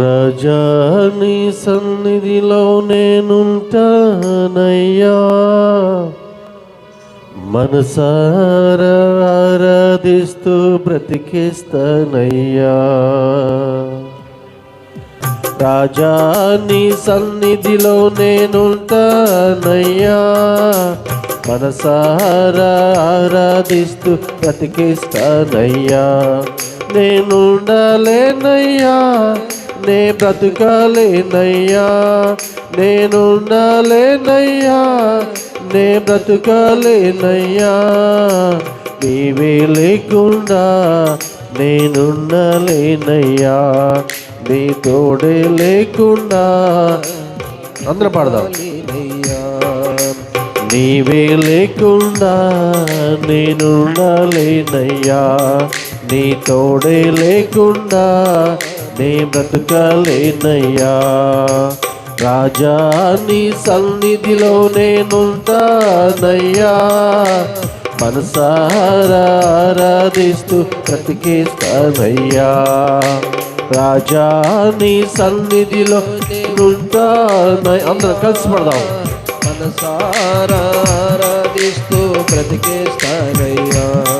రజాని సన్నిధిలో నేనుంటానయ్యా. మనసారా ఆరాధిస్తూ బ్రతికేస్తానయ్యా. రాజాని సన్నిధిలో నేనుంటానయ్యా. మనసారా ఆరాధిస్తూ బ్రతికేస్తానయ్యా. నేనుండలేనయ్యా. నే బ్రతుకాలేనయ్యా నేనుండాలేనయ్యా నే బ్రతుకాలేనయ్యా నీవే లేకుండా నేనుండలేనయ్యా నీ తోడే లేకుండా అందరూ పాడదాం. నీవే లేకుండా నేనుండలేనయ్యా నీ తోడే లేకుండా నే బ్రతకలేనయ్యా. రాజా నీ సన్నిధిలో నేనుంటానయ్యా. మనసారాధిస్తూ బ్రతికేస్తానయ్యా. రాజా నీ సన్నిధిలో నేనుంటానయ్యా అందరం కలిసి పడదాం. మనసారాధిస్తూ బ్రతికేస్తానయ్యా.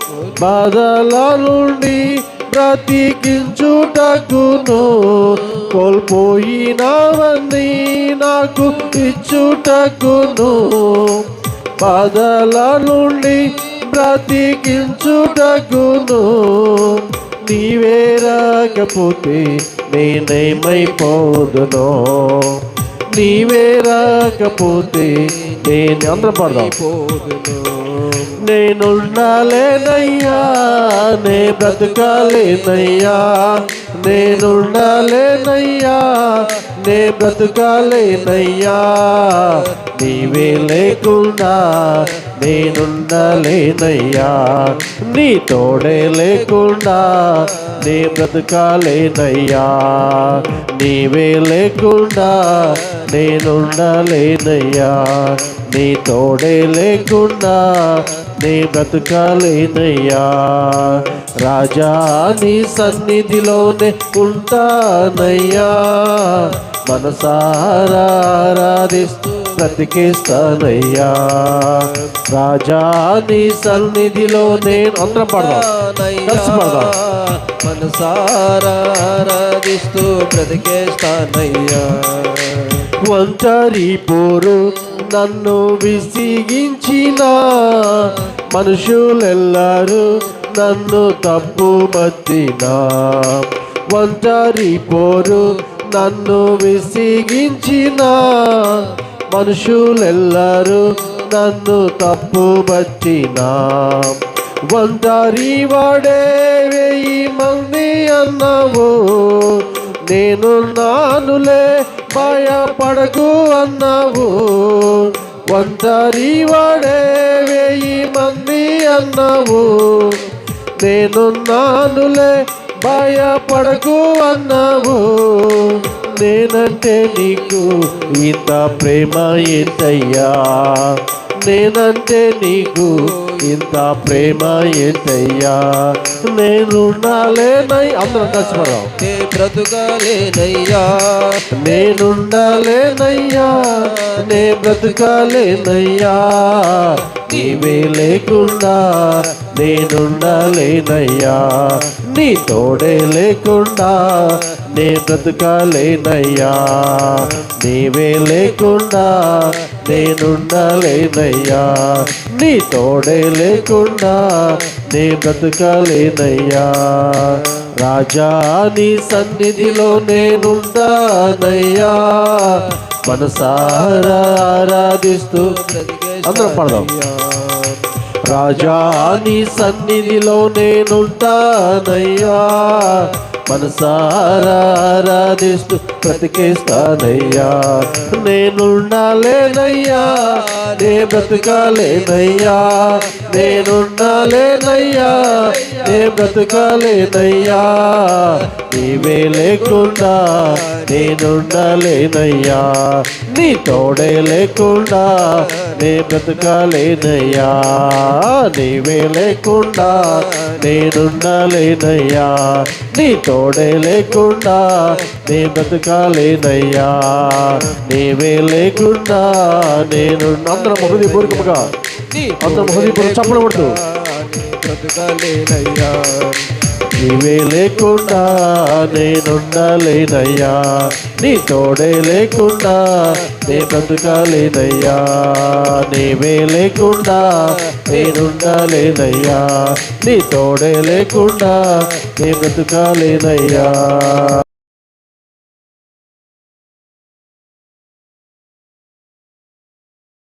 బాధల నుండి బ్రతికించుటకును కోల్పోయినవన్నీ నాకు ఇచ్చుటకును. బాధల నుండి బ్రతికించుటకును నీవే రాకపోతే నేనేమైపోదునో. నీవే రాకపోతే నేను అందరం పడదాం పోదును నేనుండాలేనయ్యా నే బ్రతకాలేనయ్యా. నేనుండాలేనయ్యా నే బ్రతకాలేనయ్యా. నీవే లేకుండా నేనుండలేనయ్యా నీ తోడే లేకుండా నే బ్రతకాలేనయ్యా. నీవే లేకుండా నేనుండలేనయ్యా నీ తోడే లేకుండా నే బ్రతకాలేనయ్యా. రాజా నీ సన్నిధిలోనే ఉంటానయ్యా. మనసారా ఆరాధిస్తూ బ్రతికేస్తానయ్యా. రాజా నీ సన్నిధిలో నేను అందరం పడదాం. కలిసి పడదాం. మనసారాధిస్తూ బ్రతికేస్తానయ్యా. ఒంటరి పోరు నన్ను విసిగించిన మనుషులెల్లరూ నన్ను తప్పు మత్తిన. ఒంటరి పోరు నన్ను విసిగించిన మనుషులెల్లరూ నన్ను తప్పు పట్టిన వందరి వాడే వెయ్యి మంది అన్నావు నేను నానులే భయపడకు అన్నావు. వందరి వాడే వెయ్యి మంది అన్నావు నేను నానులే భయపడకు అన్నావు. నేనంటే నీకు ఇంత ప్రేమ ఏంటయ్యా? నేనంటే నీకు ఇంత ప్రేమ ఏంటయ్యా? నేను నాలేనై అందరం కష్టపడదాం నే బ్రతుకలేనయ్యా. నేనుండాలేనయ్యా నే బ్రతకాలేనయ్యా. నీవే లేకుండా నేనుండాలేనయ్యా నీ తోడే లేకుండా నే బ్రతకాలేనయ్యా. నీవే లేకుండా నేనుండలేనయ్యా. నీ తోడే లేకుండా నే బ్రతకాలేనయ్యా. రాజా నీ సన్నిధిలో నేనుండానయ్యా మనసారా ఆరాధిస్తూ అందరం పడదాం. రాజా నీ సన్నిధిలో నేనుంటానయ్యా. మనసారా బ్రతికేస్తానయ్యా. నేనుండాలేనయ్యా నే బ్రతకాలేనయ్యా. నేనుండాలేనయ్యా నే బ్రతకాలేనయ్యా. నీవే లేకుండా నేనుండాలేనయ్యా నీ తోడే లేకుండా నే బ్రతకాలేనయ్యా. నీవే లేకుండా నేనుండాలేనయ్యా నీ తోడే లేకుండా నే బ్రతకాలేనయ్యా. నీవే లేకుండా నేను అందరం హృదయపూర్వకముగా అందరం హృదయపూర్వక చప్పలు పడుతూ బ్రతకలేనయ్యా. నీవే లేకుండా నేనుండలేనయ్యా. నీ తోడే లేకుండా నే బ్రతకాలేనయ్యా నీవే లేకుండా నేనుండలేనయ్యా. నీ తోడే లేకుండా నే బ్రతకాలేనయ్యా